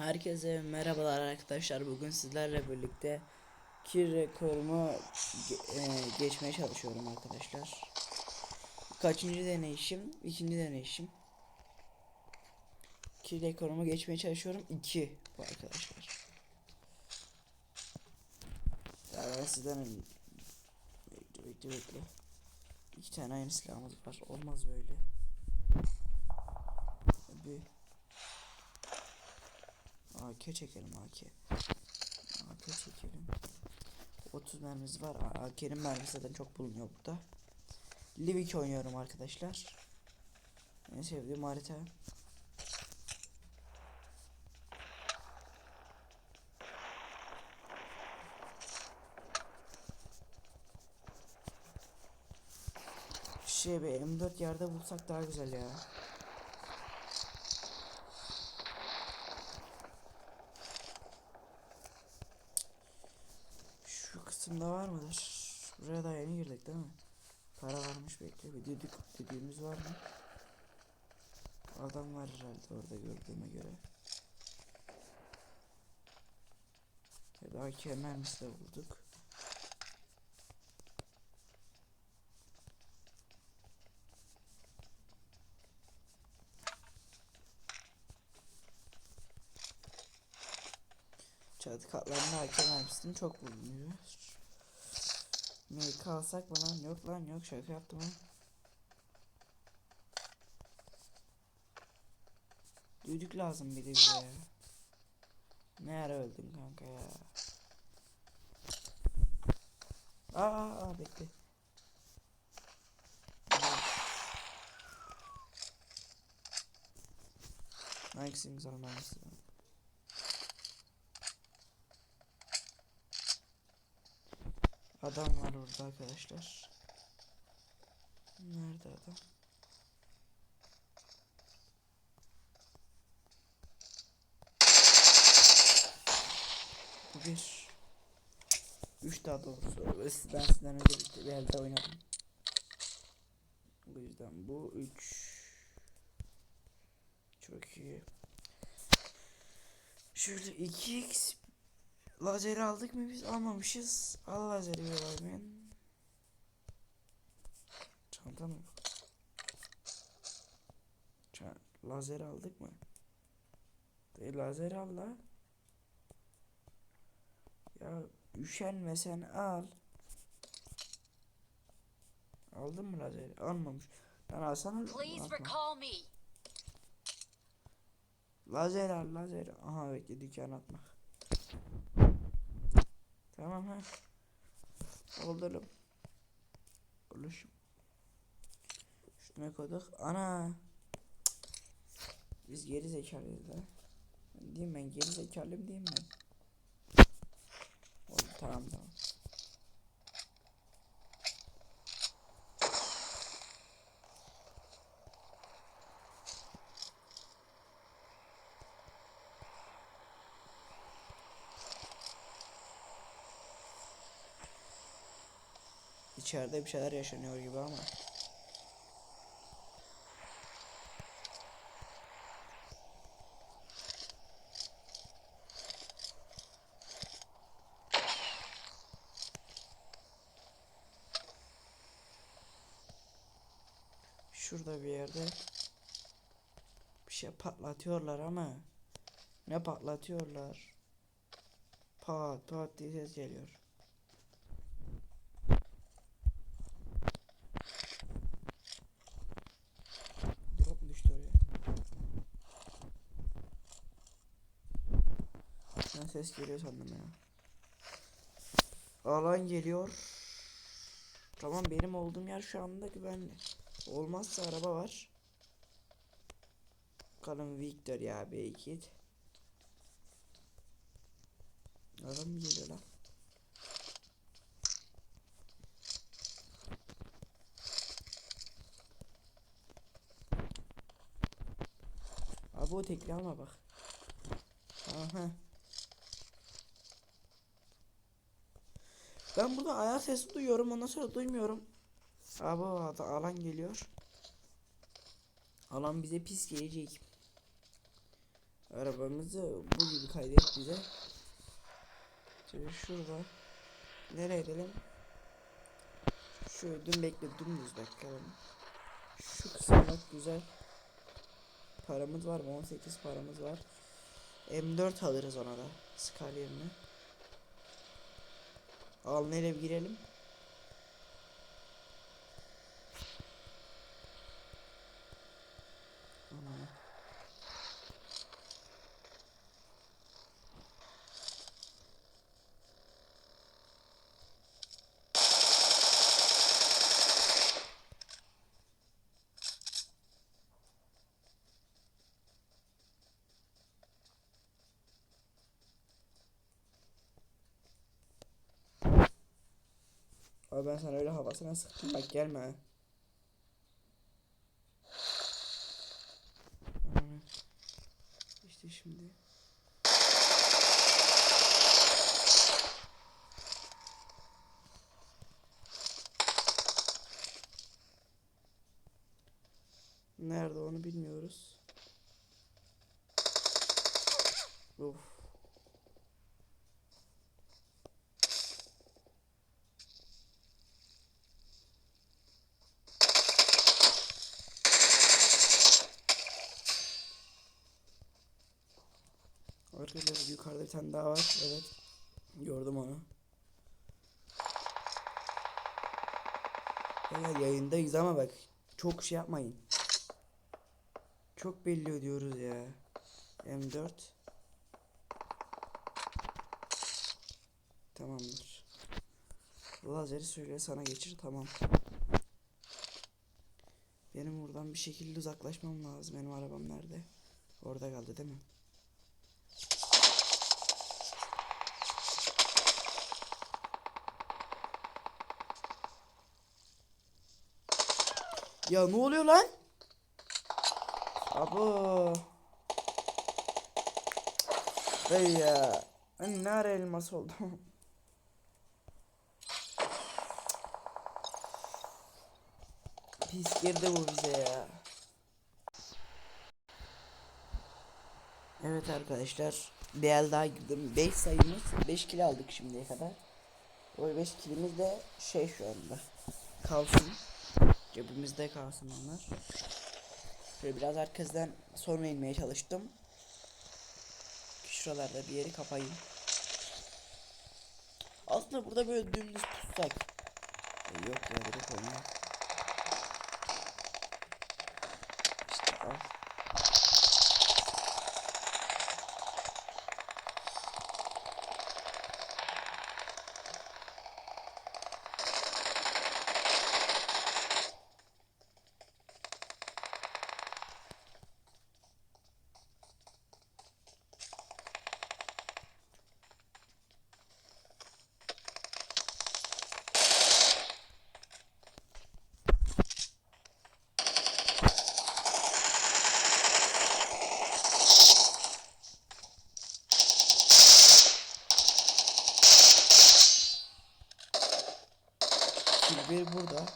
Herkese merhabalar arkadaşlar. Bugün sizlerle birlikte kir rekorumu ge- e, geçmeye çalışıyorum arkadaşlar. Kaçıncı deneyişim? İkinci deneyişim. Kir rekorumu geçmeye çalışıyorum. 2 bu arkadaşlar. Ya sizden bekle bekle bekle. İki tane aynı silahımız var. Olmaz böyle. Bir AK çekelim AK. AK çekelim. 30 mermimiz var. AK'nin mermisi zaten çok bulunuyor burada. Livik oynuyorum arkadaşlar. En sevdiğim harita. Şey be M4 yerde bulsak daha güzel ya. Şu kısımda var mıdır? Buraya da yeni girdik değil mi? Para Bir düdük düdüğümüz var mı? Adam var herhalde orada gördüğüme göre. Da AK mermisi de bulduk. Çatı katlarında AK mermisinin çok bulunuyor. MK alsak mı lan? Yok lan yok şaka yaptım ha. Düdük lazım bir de bize ya. Ne ara öldün kanka ya. Aa, aa bekle. Hangisini almamız Adam var orada arkadaşlar. Nerede adam? Bir. Üç daha doğrusu. Ben sizden önce bir, elde oynadım. Bu yüzden bu üç. Çok iyi. Şöyle 2x Lazeri aldık mı biz? Almamışız. Al lazeri ben. Çanta mı? bu? Ça lazer aldık mı? Değil lazer al la. Ya üşenmesen al. Aldın mı lazeri? Almamış. Lan alsana. Please Atma. recall me. Lazer al lazer. Aha bekle dükkan atmak. Tamam ha. Oldum. Oluşum. Şuna koyduk. Ana. Biz geri zekalıyız da. Diyeyim ben geri zekalıyım diyeyim ben. Tamam. İçeride bir şeyler yaşanıyor gibi ama. Şurada bir yerde bir şey patlatıyorlar ama ne patlatıyorlar? Pat pat diye ses geliyor. Drop düştü oraya? Ben ses geliyor sandım ya. Alan geliyor. Tamam benim olduğum yer şu anda güvenli. Olmazsa araba var. Bakalım Victor ya belki. Adam mı geliyor lan? Abi o tekli ama bak. Aha. Ben burada ayak sesi duyuyorum ondan sonra duymuyorum. Abi o alan geliyor. Alan bize pis gelecek. Arabamızı bu gibi kaydet bize. Şöyle şurada. Nereye edelim? Şu dün bekle dümdüz bakalım. Şu kısım bak güzel. Paramız var mı? 18 paramız var. M4 alırız ona da. Yerine. Al nereye girelim? Abi ben sana öyle havasına sıktım bak gelme. ha. Evet. İşte şimdi. Nerede onu bilmiyoruz. Uf. Arkadaşlar yukarıda bir tane daha var. Evet. Gördüm onu. Ya yayındayız ama bak çok şey yapmayın. Çok belli ediyoruz ya. M4. Tamamdır. Lazeri söyle sana geçir tamam. Benim buradan bir şekilde uzaklaşmam lazım. Benim arabam nerede? Orada kaldı değil mi? Ya ne oluyor lan? Abo. Ey ya. Ben ne ara elmas oldum. Pis girdi bu bize ya. Evet arkadaşlar. Bir el daha girdim. 5 sayımız. 5 kilo aldık şimdiye kadar. O 5 kilimiz de şey şu anda. Kalsın. Cebimizde kalsın onlar. Şöyle biraz arkasından sonra inmeye çalıştım. Şuralarda bir yeri kapayım. Aslında burada böyle dümdüz tutsak. E, yok ya böyle koyma. İşte al. Bir burada.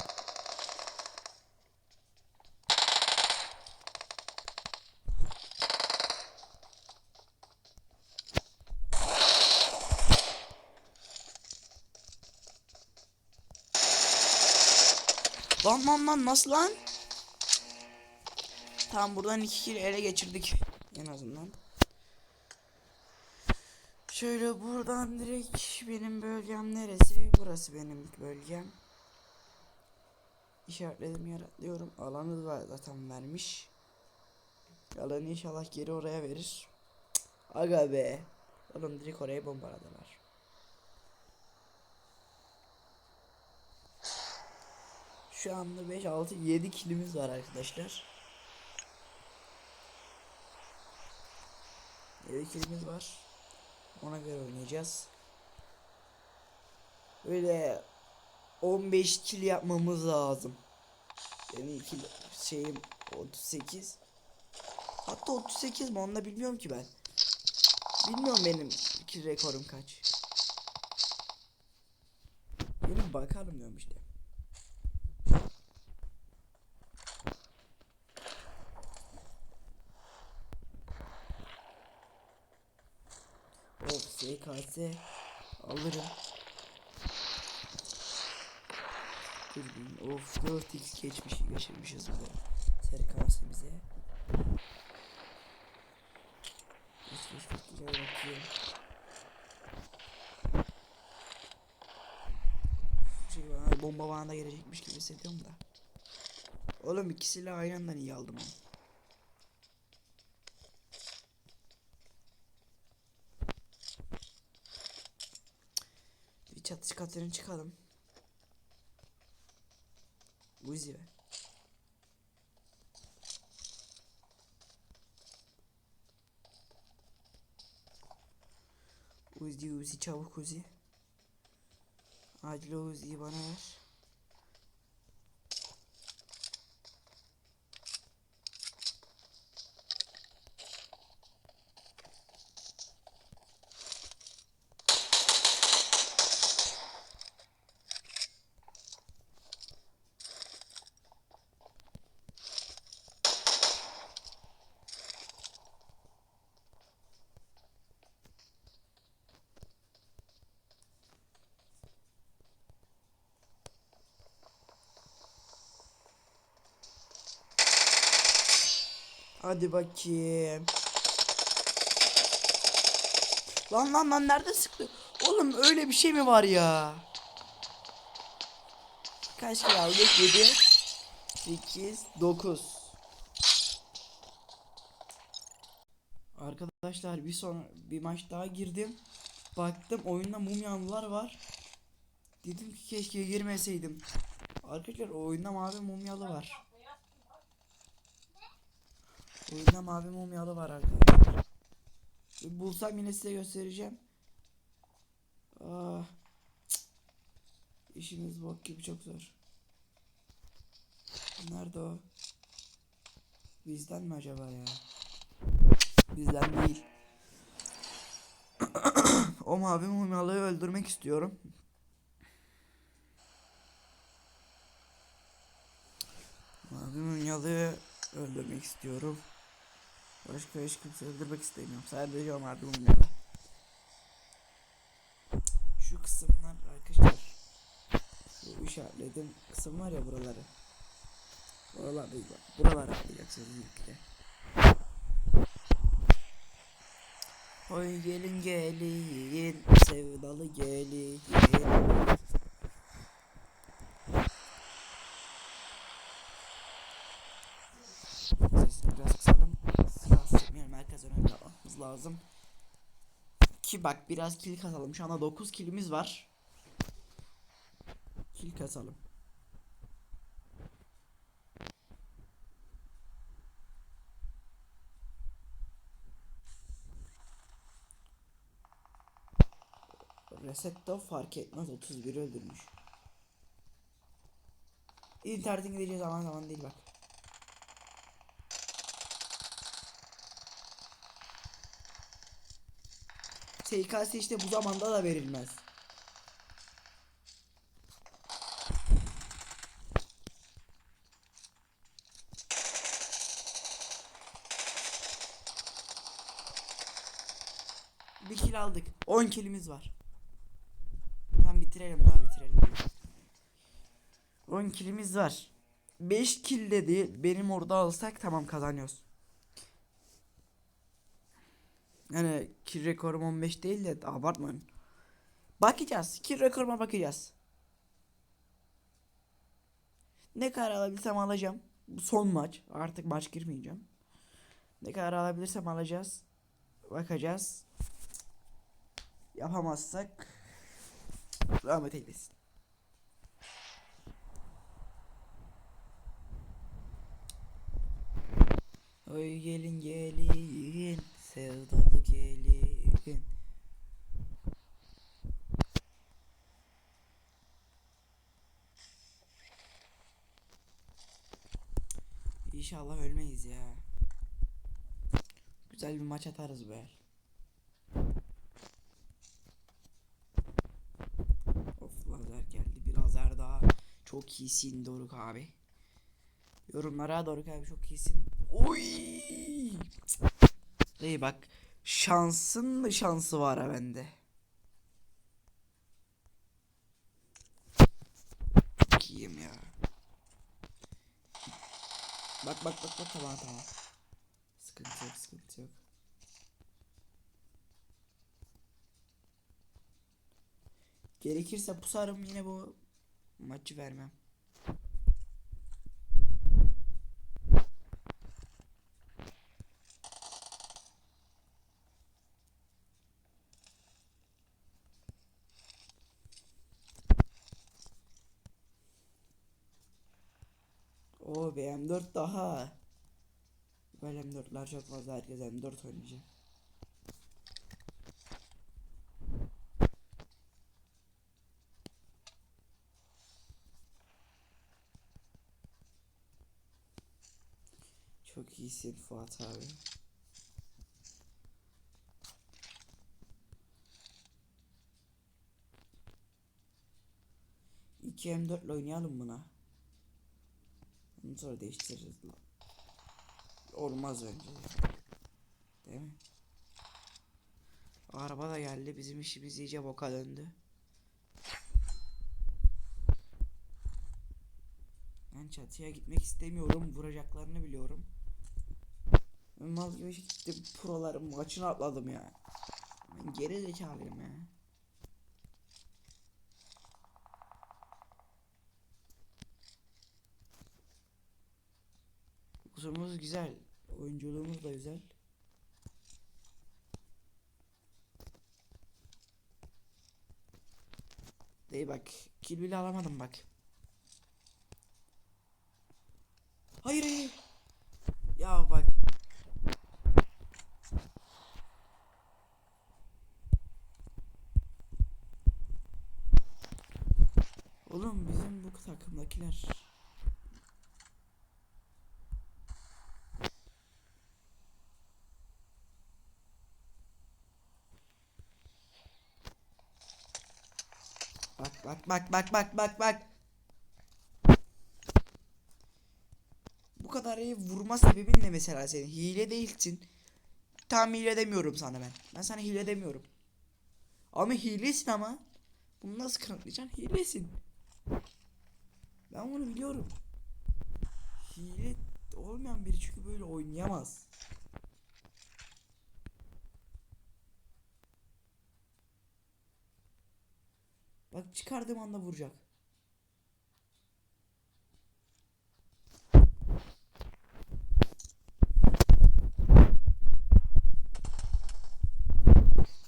Lan lan lan nasıl lan? Tamam buradan iki kill ele geçirdik en azından. Şöyle buradan direkt benim bölgem neresi? Burası benim bölgem. İşaretledim yer atlıyorum. Alanı da zaten vermiş. Alanı inşallah geri oraya verir. Aga be. Oğlum direkt oraya bombaladılar. Şu anda 5, 6, 7 kilimiz var arkadaşlar. 7 kilimiz var. Ona göre oynayacağız. Böyle 15 kill yapmamız lazım. Benim kill şeyim 38. Hatta 38 mi onu da bilmiyorum ki ben. Bilmiyorum benim kill rekorum kaç. Benim bakalım diyorum işte. SKS alırım. Dürbün of 4x geçmiş geçirmişiz bu geç geç güzel. Şey bana bomba bana da gelecekmiş gibi hissediyorum da. Oğlum ikisiyle aynı anda iyi aldım onu. Çatış katını çıkalım. Uzi ver. Uzi Uzi çabuk Uzi. Acil o Uzi'yi bana ver. Hadi bakayım. Lan lan lan nerede sıktı? Oğlum öyle bir şey mi var ya? Kaç kere aldık? 7 8 9 Arkadaşlar bir sonra bir maç daha girdim. Baktım oyunda mumyalılar var. Dedim ki keşke girmeseydim. Arkadaşlar oyunda mavi mumyalı var. Oyunda mavi mumyalı var arkadaşlar. Bulsam yine size göstereceğim. Ah. cık. İşimiz bok gibi çok zor. Nerede o? Bizden mi acaba ya? Bizden değil. o mavi mumyalıyı öldürmek istiyorum. Mavi mumyalıyı öldürmek istiyorum. Başka hiç kimse öldürmek istemiyorum. Sadece o mavi mumyalı. Şu kısımlar arkadaşlar. Şu işaretledim. Kısım var ya buraları. Buralar değil bak. Buralar atlayacaksınız ilkle. Oy gelin gelin sevdalı gelin. Lazım. Ki bak biraz kill kasalım. Şu anda 9 killimiz var. Kill kasalım. Resetto fark etmez 31 öldürmüş. İnternetin gideceği zaman zaman değil bak. SKS işte bu zamanda da verilmez. Bir kill aldık. 10 killimiz var. Tam bitirelim daha bitirelim. 10 killimiz var. 5 kill dedi. Benim orada alsak tamam kazanıyoruz. Yani kill rekorum 15 değil de abartmayın. Bakacağız. Kill rekoruma bakacağız. Ne kadar alabilsem alacağım. Bu son maç. Artık maç girmeyeceğim. Ne kadar alabilirsem alacağız. Bakacağız. Yapamazsak rahmet eylesin. Oy gelin gelin sevdalı gelin. İnşallah ölmeyiz ya. Güzel bir maç atarız be. Of lazer geldi. Bir lazer daha. Çok iyisin Doruk abi. Yorumlara Doruk abi çok iyisin. Oy! İyi bak. Şansın mı şansı var ha bende. İyiyim ya. Bak bak bak bak tamam tamam. Sıkıntı yok sıkıntı yok. Gerekirse pusarım yine bu maçı vermem. O be M4 daha. Böyle M4'ler çok fazla herkes M4 oynayacak. Çok iyisin Fuat abi. İki M4 ile oynayalım buna. Ondan sonra değiştiririz lan. Olmaz önce. Değil mi? Araba da geldi. Bizim işimiz iyice boka döndü. Ben çatıya gitmek istemiyorum. Vuracaklarını biliyorum. Mal gibi gittim. Proların maçını atladım ya. Ben geri zekalıyım ya. Kusurumuz güzel. Oyunculuğumuz da güzel. Değil bak. Kill bile alamadım bak. Hayır hayır. Ya bak. Oğlum bizim bu takımdakiler Bak bak bak bak bak. Bu kadar iyi vurma sebebin ne mesela senin? Hile değilsin. Tam hile demiyorum sana ben. Ben sana hile demiyorum. Ama hilesin ama. Bunu nasıl kanıtlayacaksın? Hilesin. Ben bunu biliyorum. Hile olmayan biri çünkü böyle oynayamaz. Bak çıkardığım anda vuracak.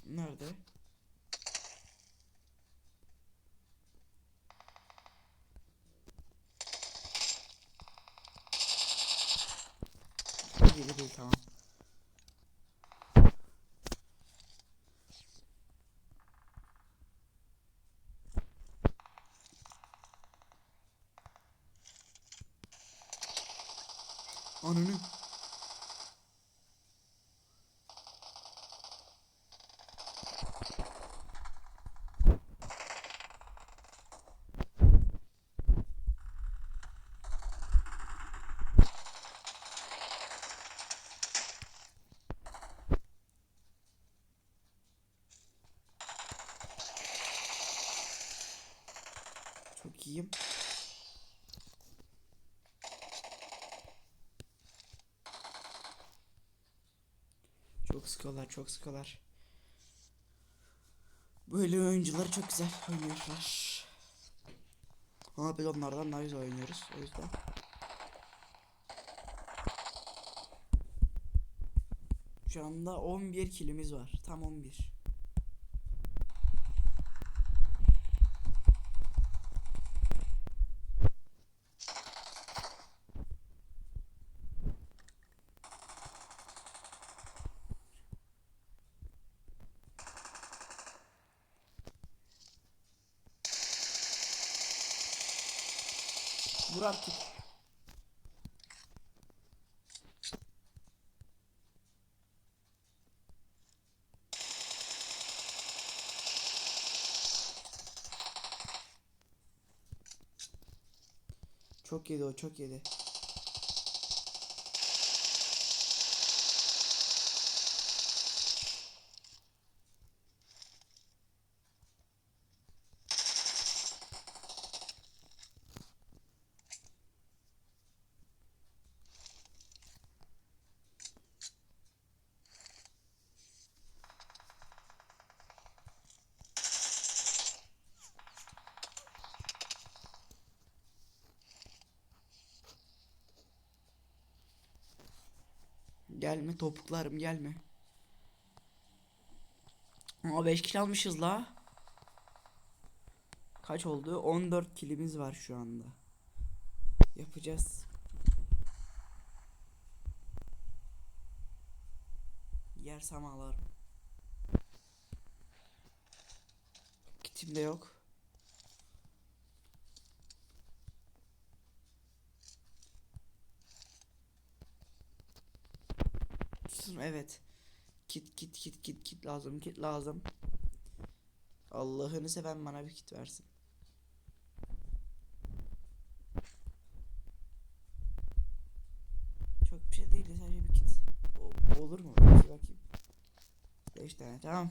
Nerede? Geri değil tamam. Ananı. Çok iyiyim. Çok sıkıyorlar, çok sıkıyorlar. Böyle oyuncular çok güzel oynuyorlar. Ama biz onlardan daha güzel oynuyoruz. O yüzden. Şu anda 11 kilimiz var. Tam 11. Vur artık. Çok yedi o çok yedi. Gelme topuklarım gelme. Aa 5 kilo almışız la. Kaç oldu? 14 kilimiz var şu anda. Yapacağız. Yersem ağlarım. Kitim de yok. Evet. Kit kit kit kit kit lazım kit lazım. Allah'ını seven bana bir kit versin. Çok bir şey değil de sadece bir kit. O- olur mu? Bakayım bakayım. 5 tane tamam.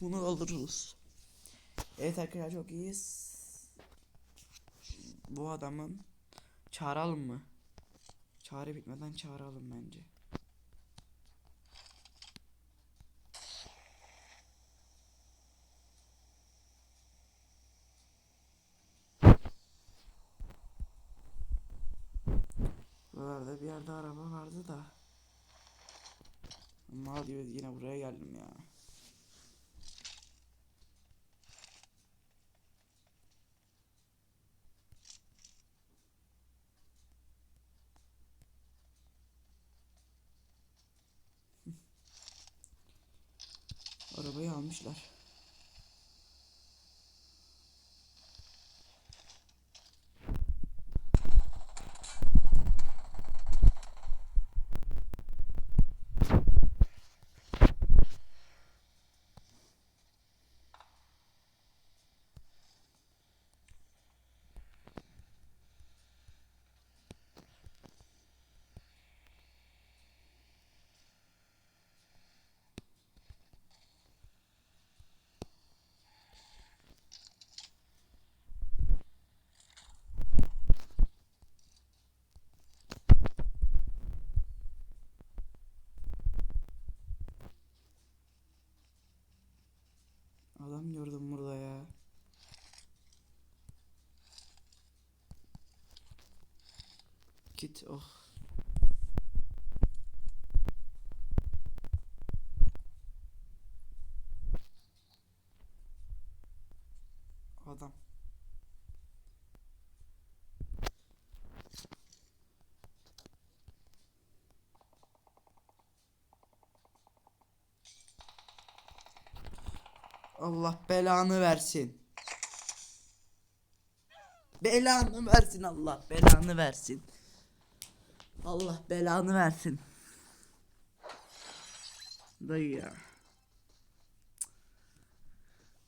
Bunu alırız. Evet arkadaşlar çok iyiyiz. Bu adamın çağıralım mı? Çağrı bitmeden çağıralım bence. Buralarda bir yerde araba vardı da. Mal gibi yine buraya geldim ya. Arabayı almışlar. Adam gördüm burada ya. Git oh. Adam. Allah belanı versin. Belanı versin Allah belanı versin. Allah belanı versin. Dayı ya.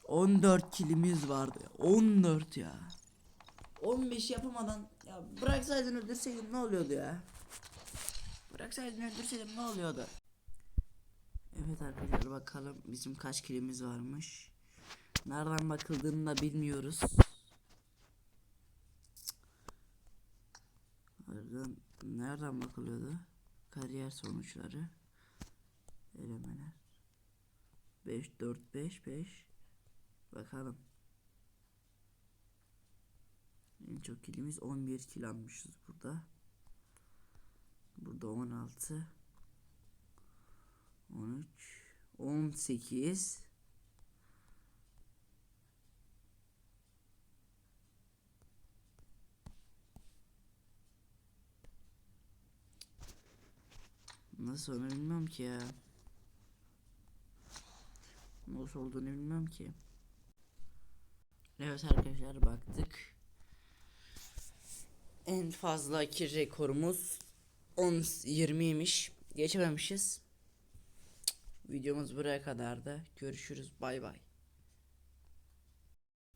14 kilimiz vardı. 14 ya. 15 yapamadan ya bıraksaydın öldürseydim ne oluyordu ya? Bıraksaydın öldürseydim ne oluyordu? Evet arkadaşlar bakalım bizim kaç kilimiz varmış. Nereden bakıldığını da bilmiyoruz. Nereden, nereden bakılıyordu? Kariyer sonuçları. Elemeler. 5 4 5 5. Bakalım. En çok kilimiz 11 kil almışız burada. Burada 16. 13 18 Nasıl onu bilmem ki ya. Nasıl olduğunu bilmem ki. Evet arkadaşlar baktık. En fazla iki rekorumuz 10 20'ymiş. Geçememişiz. Videomuz buraya kadardı. Görüşürüz. Bay bay.